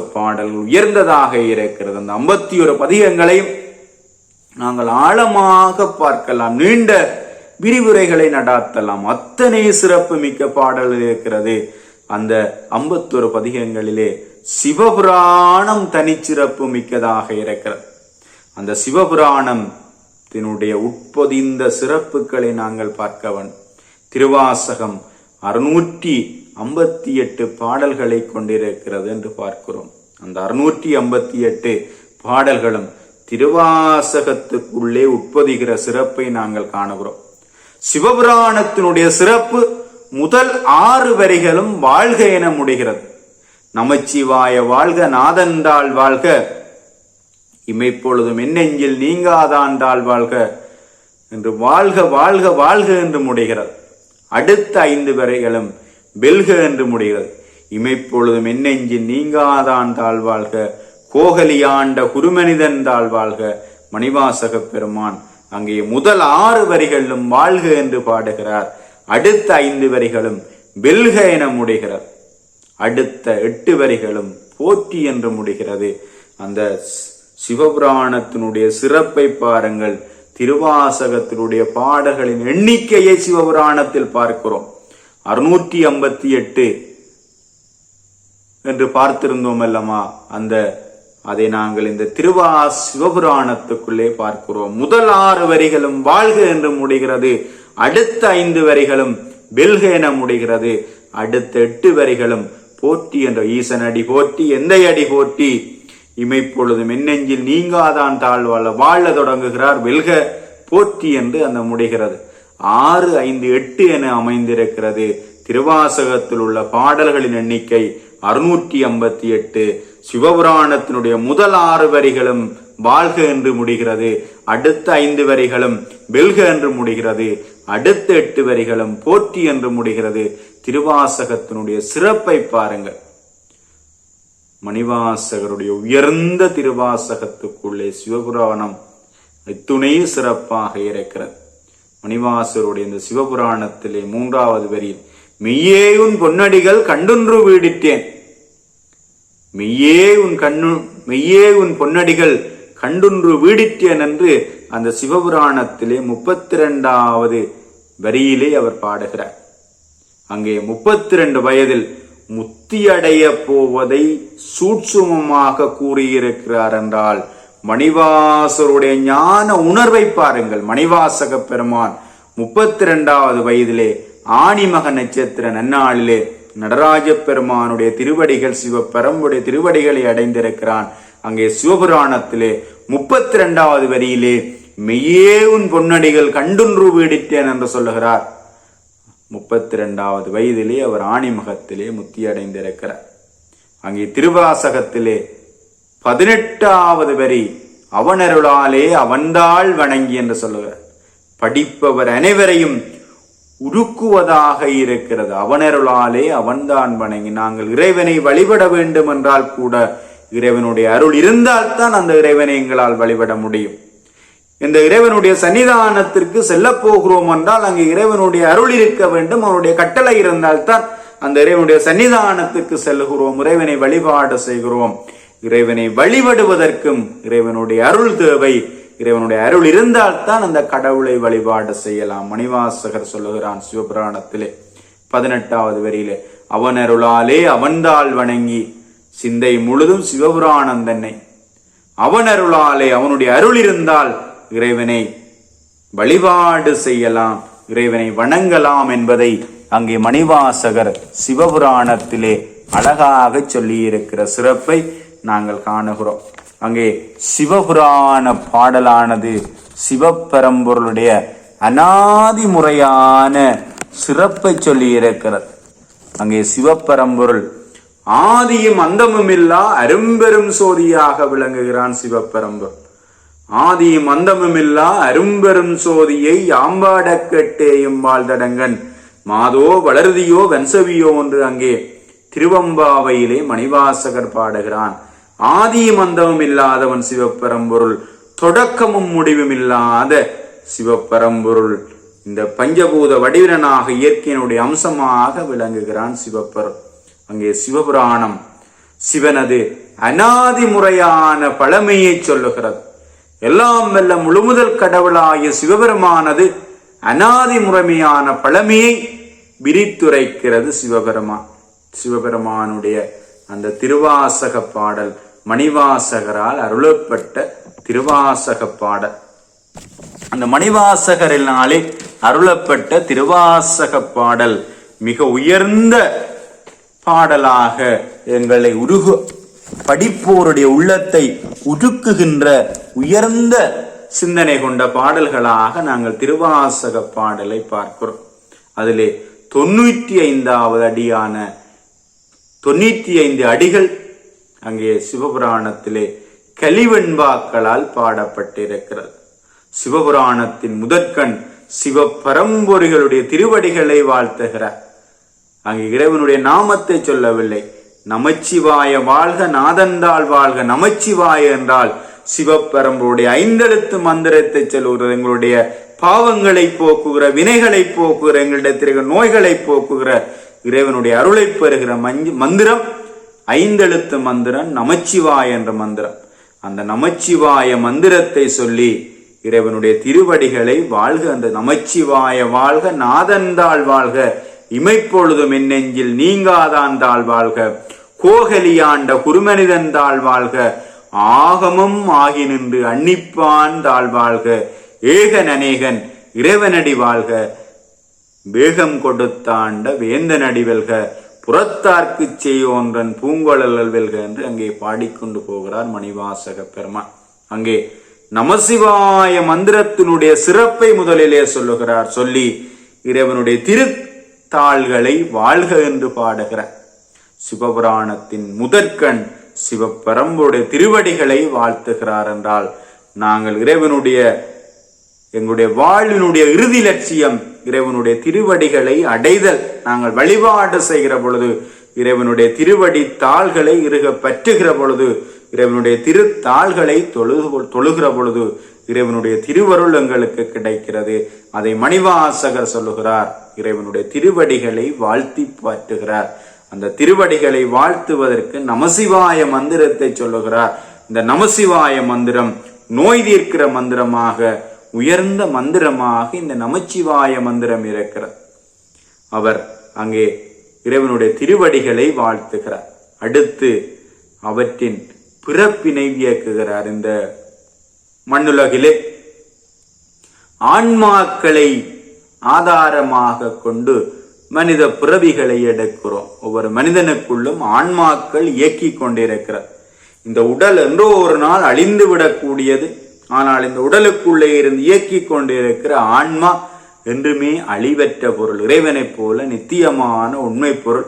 பாடல்கள் உயர்ந்ததாக இருக்கிறது. அந்த ஐம்பத்தி ஒரு பதிகங்களையும் நாங்கள் ஆழமாக பார்க்கலாம். நீண்ட விரிவுரைகளை நடாத்தலாம். அத்தனை சிறப்பு மிக்க பாடல் இருக்கிறது. அந்த ஐம்பத்தொரு பதிகங்களிலே சிவபுராணம் தனிச்சிறப்பு மிக்கதாக இருக்கிறது. அந்த சிவபுராணத்தினுடைய உட்பொதிந்த சிறப்புகளை நாங்கள் பார்க்க வேண்டும். திருவாசகம் அறுநூற்றி ஐம்பத்தி எட்டு பாடல்களை கொண்டிருக்கிறது என்று பார்க்கிறோம். அந்த அறுநூற்றி ஐம்பத்தி எட்டு பாடல்களும் திருவாசகத்துக்குள்ளே உட்பதுகிற சிறப்பை நாங்கள் காணுகிறோம். சிவபுராணத்தினுடைய சிறப்பு முதல் ஆறு வரிகளும் வாழ்க என முடிகிறது. நமச்சிவாய வாழ்க நாதந்தாள் வாழ்க. இமைப்பொழுதும் என்னெஞ்சில் நீங்காதாண்டாள் வாழ்க என்று வாழ்க வாழ்க வாழ்க என்று முடிகிறது. அடுத்த ஐந்து வரைகளும் வெல்க என்று முடிகிறது. இமைப்பொழுதும் என்னெஞ்சில் நீங்காதான் வாழ்க கோகலியாண்ட குருமனிதன் தாழ் வாழ்க மணிவாசக பெருமான் அங்கே முதல் ஆறு வரிகளிலும் வாழ்க என்று பாடுகிறார். அடுத்த ஐந்து வரிகளும் வெல்க என முடிகிறது. அடுத்த எட்டு வரிகளும் போற்றி என்று முடிகிறது. அந்த சிவபுராணத்தினுடைய சிறப்பை பாருங்கள். திருவாசகத்தினுடைய பாடல்களின் எண்ணிக்கையை சிவபுராணத்தில் பார்க்கிறோம். அறுநூற்றி ஐம்பத்தி எட்டு என்று பார்த்திருந்தோம் அல்லமா அந்த அதை நாங்கள் இந்த திருவா சிவபுராணத்துக்குள்ளே பார்க்கிறோம். முதல் ஆறு வரிகளும் வாழ்க என்று முடிகிறது. அடுத்த ஐந்து வரிகளும் வெல்க என முடிகிறது. அடுத்த எட்டு வரிகளும் போற்றி என்ற ஈசன் அடி போற்றி எந்த அடி போற்றி. இமைப்பொழுதும் என்னெஞ்சில் நீங்காதான் தாழ்வாழ வாழ தொடங்குகிறார் வெல்க போற்றி என்று அந்த முடிகிறது. ஆறு ஐந்து எட்டு என அமைந்திருக்கிறது. திருவாசகத்தில் உள்ள பாடல்களின் எண்ணிக்கை அறுநூற்றி ஐம்பத்தி எட்டு. சிவபுராணத்தினுடைய முதல் ஆறு வரிகளும் வாழ்க என்று முடிகிறது. அடுத்த ஐந்து வரிகளும் வெல்க என்று முடிகிறது. அடுத்த எட்டு வரிகளும் போற்றி என்று முடிகிறது. திருவாசகத்தினுடைய சிறப்பை பாருங்கள். மணிவாசகருடைய உயர்ந்த திருவாசகத்துக்குள்ளே சிவபுராணம் இத்துணை சிறப்பாக இருக்கிறது. மணிவாசருடைய இந்த சிவபுராணத்திலே மூன்றாவது வரியில் மெய்யே உன் பொன்னடிகள் கண்டுன்று வீடிட்டேன் மெய்யே உன் கண்ணு மெய்யே உன் பொன்னடிகள் கண்டுன்று வீடிட்டேன் என்று அந்த சிவபுராணத்திலே முப்பத்தி இரண்டாவது வரியிலே அவர் பாடுகிறார். அங்கே முப்பத்தி ரெண்டு வயதில் முத்தியடைய போவதை சூட்சுமமாக கூறியிருக்கிறார் என்றால் மணிவாசருடைய ஞான உணர்வை பாருங்கள். மணிவாசக பெருமான் முப்பத்தி ரெண்டாவது வயதிலே ஆணிமக நட்சத்திர நன்னாளிலே நடராஜ பெருமானுடைய திருவடிகள் சிவபெரம்புடைய திருவடிகளை அடைந்திருக்கிறான். அங்கே சிவபுராணத்திலே முப்பத்தி ரெண்டாவது வரியிலே மெய்யே உன் பொன்னடிகள் கண்டுன்று வீடிட்டேன் என்று சொல்லுகிறார். முப்பத்தி ரெண்டாவது வயதிலே அவர் ஆணிமகத்திலே முத்தி அடைந்திருக்கிறார் அங்கே திருவாசகத்திலே பதினெட்டாவது வரி அவனருளாலே அவன்தாள் வணங்கி என்று சொல்லுவார் படிப்பவர் அனைவரையும் உருக்குவதாக இருக்கிறது. அவனருளாலே அவன்தான் வணங்கி நாங்கள் இறைவனை வழிபட வேண்டும் என்றால் கூட இறைவனுடைய அருள் இருந்தால்தான் அந்த இறைவனை எங்களால் வழிபட முடியும். இந்த இறைவனுடைய சன்னிதானத்திற்கு செல்ல போகிறோம் என்றால் அங்கு இறைவனுடைய அருள் இருக்க வேண்டும். அவனுடைய கட்டளை இருந்தால்தான் அந்த இறைவனுடைய சன்னிதானத்துக்கு செல்லுகிறோம். இறைவனை வழிபாடு செய்கிறோம். இறைவனை வழிபடுவதற்கும் இறைவனுடைய அருள் தேவை. இறைவனுடைய அருள் இருந்தால்தான் அந்த கடவுளை வழிபாடு செய்யலாம். மணிவாசகர் சொல்லுகிறான் சிவபுராணத்திலே பதினெட்டாவது வரியிலே அவன் அருளாலே அவன்தாள் வணங்கி சிந்தை முழுதும் சிவபுராணம் தன்னை. அவன் அருளாலே அவனுடைய அருள் இருந்தால் இறைவனை வழிபாடு செய்யலாம். இறைவனை வணங்கலாம் என்பதை அங்கே மணிவாசகர் சிவபுராணத்திலே அழகாக சொல்லியிருக்கிற சிறப்பை நாங்கள் காணுகிறோம். அங்கே சிவபுராண பாடலானது சிவப்பெரம்பொருளுடைய அனாதி முறையான சிறப்பை சொல்லியிருக்கிறது. அங்கே சிவப்பெரம்பொருள் ஆதியும் அந்தமும் இல்லா அரும்பெரும் சோதியாக விளங்குகிறான் சிவப்பெரம்பொருள். ஆதியும் அந்தமும் இல்லா அரும்பெரும் சோதியை யாம்பாடக்கட்டேயும் வாழ்தடங்கன் மாதோ வளர்தியோ வென்சவியோ என்று அங்கே திருவம்பாவையிலே மணிவாசகர் பாடுகிறான். ஆதியும் அந்தமும் இல்லாதவன் சிவப்பரம்பொருள் தொடக்கமும் முடிவும் இல்லாத சிவப்பரம்பொருள். இந்த பஞ்சபூத வடிவனாக இயற்கையினுடைய அம்சமாக விளங்குகிறான் சிவப்பர். அங்கே சிவபுராணம் சிவனது அனாதி முறையான பழமையை சொல்லுகிறது. எல்லாம் வல்ல முழுமுதல் கடவுளாகிய சிவபெருமானது அனாதி முறைமையான பழமையை விரித்துரைக்கிறது சிவபெருமான் சிவபெருமானுடைய அந்த திருவாசக பாடல் மணிவாசகரால் அருளப்பட்ட திருவாசக பாடல். அந்த மணிவாசகரினாலே அருளப்பட்ட திருவாசக பாடல் மிக உயர்ந்த பாடலாக எங்களை உருகு படிப்போருடைய உள்ளத்தை உருக்குகின்ற உயர்ந்த சிந்தனை கொண்ட பாடல்களாக நாங்கள் திருவாசக பாடலை பார்க்கிறோம். அதிலே தொண்ணூற்றி ஐந்தாவது அடியான தொண்ணூற்றி ஐந்து அடிகள் அங்கே சிவபுராணத்திலே கலிவெண்பாக்களால் பாடப்பட்டிருக்கிறது. சிவபுராணத்தின் முதற்கண் சிவ பரம்பொறிகளுடைய திருவடிகளை வாழ்த்துகிறார். அங்கு இறைவனுடைய நாமத்தை சொல்லவில்லை. நமச்சிவாய வாழ்க நாதந்தாள் வாழ்க நமச்சிவாய என்றால் சிவப்பரம்புடைய ஐந்தெழுத்து மந்திரத்தை சொல்லுகிறது எங்களுடைய பாவங்களை போக்குகிற வினைகளை போக்குகிற எங்களிடத்திற்கு நோய்களை போக்குகிற இறைவனுடைய அருளை பெறுகிற மஞ்சு மந்திரம் ஐந்தெழுத்து மந்திரம் நமச்சிவாய என்ற மந்திரம். அந்த நமச்சிவாய மந்திரத்தை சொல்லி இறைவனுடைய திருவடிகளை வாழ்க அந்த நமச்சிவாய வாழ்க நாதந்தாள் வாழ்க இமைப்பொழுதும் என்னெஞ்சில் நீங்காதான் நீங்காதாந்தாள் வாழ்க கோகலியாண்ட குருமனிதன் தாழ் வாழ்க ஆகமம் ஆகி நின்று அன்னிப்பான் தாழ் வாழ்க ஏகன் அநேகன் இறைவனடி வாழ்க வேகம் கொடுத்தாண்ட வேந்தனடி வெல்க புறத்தார்க்கு செய்யோன்றன் பூங்கொழல் வெல்க என்று அங்கே பாடிக்கொண்டு போகிறார் மணிவாசக பெருமான். அங்கே நமசிவாய மந்திரத்தினுடைய சிறப்பை முதலிலே சொல்லுகிறார். சொல்லி இறைவனுடைய திருத்தாள்களை வாழ்க என்று பாடுகிறார் சிவபுராணத்தின் முதற்கண் சிவப்பரம்புடைய திருவடிகளை வாழ்த்துகிறார் என்றால் நாங்கள் இறைவனுடைய எங்களுடைய வாழ்வினுடைய இறுதி லட்சியம் இறைவனுடைய திருவடிகளை அடைதல். நாங்கள் வழிபாடு செய்கிற பொழுது இறைவனுடைய திருவடி தாள்களை இருக பற்றுகிற பொழுது இறைவனுடைய திருத்தாள்களை தொழுகு தொழுகிற பொழுது இறைவனுடைய திருவருள் எங்களுக்கு கிடைக்கிறது. அதை மணிவாசகர் சொல்லுகிறார். இறைவனுடைய திருவடிகளை வாழ்த்தி பாற்றுகிறார். அந்த திருவடிகளை வாழ்த்துவதற்கு நமசிவாய மந்திரத்தை சொல்லுகிறார். இந்த நமசிவாய மந்திரம் நோய் தீர்க்கிற மந்திரமாக உயர்ந்த மந்திரமாக இந்த நமச்சிவாய மந்திரம் இருக்கிறார் அவர் அங்கே இறைவனுடைய திருவடிகளை வாழ்த்துகிறார். அடுத்து அவற்றின் பிறப்பினை வியக்குகிறார். இந்த மண்ணுலகிலே ஆன்மாக்களை ஆதாரமாக கொண்டு மனித பிறவிகளை எடுக்கிறோம். ஒவ்வொரு மனிதனுக்குள்ளும் ஆன்மாக்கள் இயக்கி கொண்டிருக்கிறார் இந்த உடல் என்றோ ஒரு நாள் அழிந்து விடக்கூடியது. ஆனால் இந்த உடலுக்குள்ளே இருந்து இயக்கி கொண்டிருக்கிற ஆன்மா என்றுமே அழிவற்ற பொருள். இறைவனைப் போல நித்தியமான உண்மை பொருள்.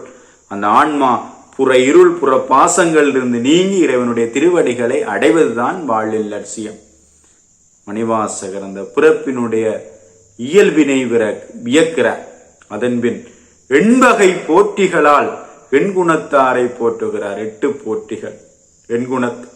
அந்த ஆன்மா புற இருள் புற பாசங்களிலிருந்து நீங்கி இறைவனுடைய திருவடிகளை அடைவதுதான் வாழ்வில் லட்சியம். மணிவாசகர் அந்த பிறப்பினுடைய இயல்பினை விர வியக்கிறார் அதன்பின் எண்பகை போட்டிகளால் எண்குணத்தாரை போற்றுகிறார். எட்டு போட்டிகள். எண்குணத்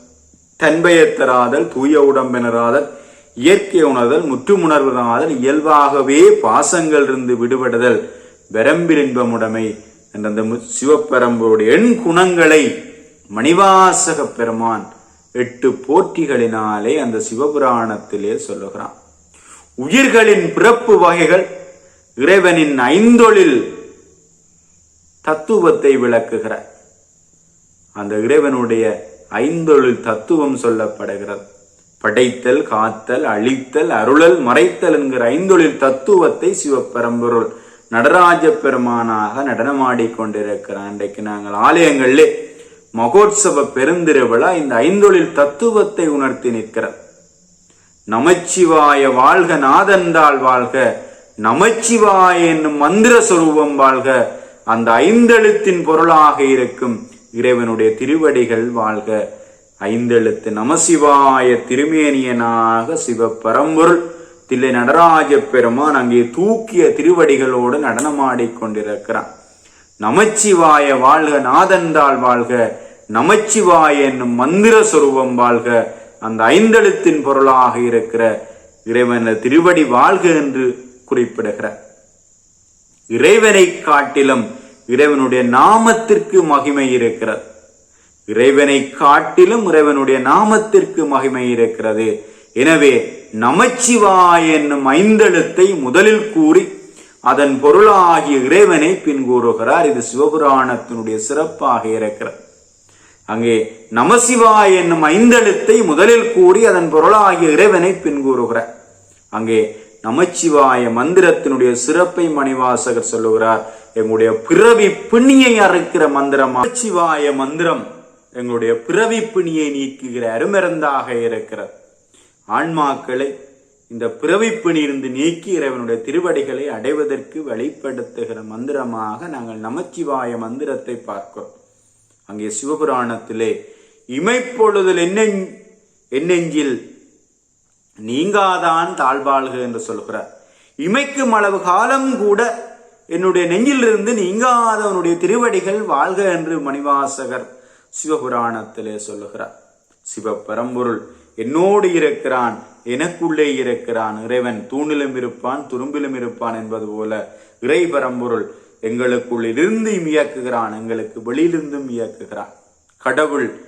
தன்பயத்தராதல் தூய உடம்பினராதல் இயற்கை உணர்தல் முற்றுமுணர்வதாதல் இயல்பாகவே பாசங்கள் இருந்து விடுபடுதல் வரம்பிலின்பமுடைமை என்ற அந்த சிவப்பரம்பருடைய எண் குணங்களை மணிவாசக பெருமான் எட்டு போற்றிகளினாலே அந்த சிவபுராணத்திலே சொல்லுகிறான். உயிர்களின் பிறப்பு வகைகள் இறைவனின் ஐந்தொழில் தத்துவத்தை விளக்குகிற அந்த இறைவனுடைய ஐந்தொழில் தத்துவம் சொல்லப்படுகிறது. படைத்தல் காத்தல் அழித்தல் அருளல் மறைத்தல் என்கிற ஐந்தொழில் தத்துவத்தை சிவப்பெரம்பொருள் நடராஜ பெருமானாக நடனமாடிக் கொண்டிருக்கிறார். இன்றைக்கு நாங்கள் ஆலயங்களிலே மகோத்சவ பெருந்திருவிழா இந்த ஐந்தொழில் தத்துவத்தை உணர்த்தி நிற்கிறார் நமச்சிவாய வாழ்க நாதந்தாள் வாழ்க நமச்சிவாய என்னும் மந்திர சுரூபம் வாழ்க. அந்த ஐந்தெழுத்தின் பொருளாக இருக்கும் இறைவனுடைய திருவடிகள் வாழ்க. ஐந்தெழுத்து நமசிவாய திருமேனியனாக சிவபரம்பொருள் தில்லை நடராஜ பெருமான் அங்கே தூக்கிய திருவடிகளோடு நடனமாடிக் கொண்டிருக்கிறான். நமச்சிவாய வாழ்க நாதந்தாள் வாழ்க. நமச்சிவாய என்னும் மந்திர சொரூபம் வாழ்க. அந்த ஐந்தெழுத்தின் பொருளாக இருக்கிற இறைவன திருவடி வாழ்க என்று குறிப்பிடுகிற இறைவனை காட்டிலும் இறைவனுடைய நாமத்திற்கு மகிமை இருக்கிறது. இறைவனை காட்டிலும் இறைவனுடைய நாமத்திற்கு மகிமை இருக்கிறது. எனவே நமச்சிவாய் என்னும் ஐந்தெழுத்தை முதலில் கூறி அதன் பொருளாகிய இறைவனை பின்கூறுகிறார். இது சிவபுராணத்தினுடைய சிறப்பாக இருக்கிறது. அங்கே நமசிவாய் என்னும் ஐந்தெழுத்தை முதலில் கூறி அதன் பொருளாகிய இறைவனை பின்கூறுகிறார். அங்கே நமச்சிவாய மந்திரத்தினுடைய சிறப்பை மணிவாசகர் சொல்லுகிறார். எங்களுடைய பிறவி பிணியை அறுக்கிற மந்திரம். சிவாய மந்திரம் எங்களுடைய பிறவி பிணியை நீக்குகிற அருமருந்தாக இருக்கிறது. ஆன்மாக்களை இந்த பிறவிப்பிணியிருந்து நீக்கி இறைவனுடைய திருவடிகளை அடைவதற்கு வழிப்படுத்துகிற மந்திரமாக நாங்கள் நமச்சிவாய மந்திரத்தை பார்க்கிறோம். அங்கே சிவபுராணத்திலே இமைப்பொழுதல் என்ன என்னெஞ்சில் நீங்காதான் தாழ்வாழ்க என்று சொல்கிறார். இமைக்கும் அளவு காலம் கூட என்னுடைய நெஞ்சிலிருந்து நீங்காதவனுடைய திருவடிகள் வாழ்க என்று மணிவாசகர் சிவபுராணத்திலே சொல்லுகிறார். சிவபரம்பொருள் என்னோடு இருக்கிறான் எனக்குள்ளே இருக்கிறான். இறைவன் தூணிலும் இருப்பான் துரும்பிலும் இருப்பான் என்பது போல இறை பரம்பொருள் எங்களுக்குள் இயக்குகிறான் எங்களுக்கு வெளியிலிருந்தும் இயக்குகிறான். கடவுள்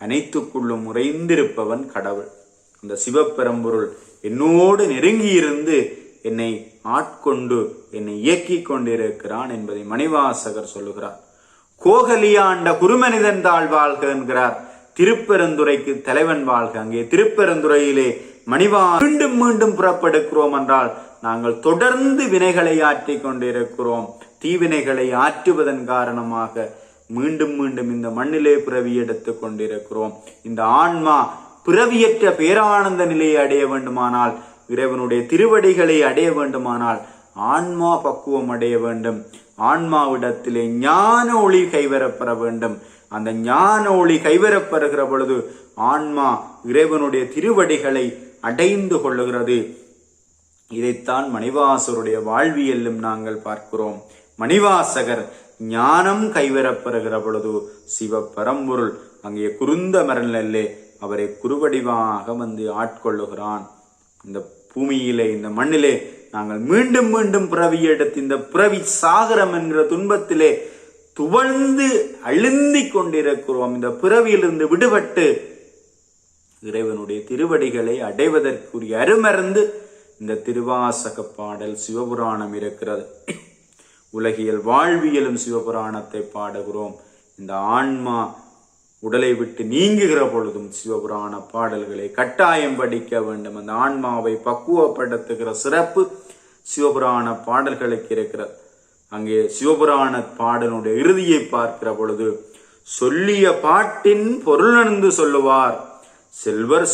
அனைத்துக்குள்ளும் உறைந்திருப்பவன் கடவுள். அந்த சிவபெரம்பொருள் என்னோடு நெருங்கி இருந்து என்னை ஆட்கொண்டு என்னை இயக்கிக் கொண்டிருக்கிறான் என்பதை மணிவாசகர் சொல்லுகிறார். கோகலியாண்ட குருமனிதன் தாழ் வாழ்க என்கிறார். திருப்பெருந்துறைக்கு தலைவன் வாழ்க. அங்கே திருப்பெருந்துறையிலே மணிவா மீண்டும் மீண்டும் புறப்படுகிறோம் என்றால் நாங்கள் தொடர்ந்து வினைகளை ஆற்றிக் கொண்டிருக்கிறோம். தீவினைகளை ஆற்றுவதன் காரணமாக மீண்டும் மீண்டும் இந்த மண்ணிலே பிறவி எடுத்துக் கொண்டிருக்கிறோம். இந்த ஆன்மா பிறவியற்ற பேரானந்த நிலையை அடைய வேண்டுமானால் இறைவனுடைய திருவடிகளை அடைய வேண்டுமானால் ஆன்மா பக்குவம் அடைய வேண்டும். ஆன்மாவிடத்திலே ஞான ஒளி கைவரப்பெற வேண்டும். அந்த ஞான ஒளி கைவரப்பெறுகிற பொழுது ஆன்மா இறைவனுடைய திருவடிகளை அடைந்து கொள்ளுகிறது. இதைத்தான் மணிவாசருடைய வாழ்வியலும் நாங்கள் பார்க்கிறோம். மணிவாசகர் ஞானம் கைவரப்பெறுகிற பொழுது சிவ பரம்பொருள் அங்கே குருந்த மரநிலே அவரை குருவடிவாக வந்து ஆட்கொள்ளுகிறான். இந்த பூமியிலே இந்த மண்ணிலே நாங்கள் மீண்டும் மீண்டும் பிறவி எடுத்து இந்த பிறவி சாகரம் என்கிற துன்பத்திலே துவழ்ந்து அழுந்திக் கொண்டிருக்கிறோம். இந்த பிறவியிலிருந்து விடுபட்டு இறைவனுடைய திருவடிகளை அடைவதற்குரிய அருமருந்து இந்த திருவாசக பாடல் சிவபுராணம் இருக்கிறது. உலகியல் வாழ்வியலும் சிவபுராணத்தை பாடுகிறோம். இந்த ஆன்மா உடலை விட்டு நீங்குகிற பொழுதும் சிவபுராண பாடல்களை கட்டாயம் படிக்க வேண்டும். அந்த ஆன்மாவை பக்குவப்படுத்துகிற சிறப்பு சிவபுராண பாடல்களுக்கு இருக்கிறது. அங்கே சிவபுராண பாடலுடைய இறுதியை பார்க்கிற பொழுது சொல்லிய பாட்டின் பொருளர்ந்து சொல்லுவார். செல்வர்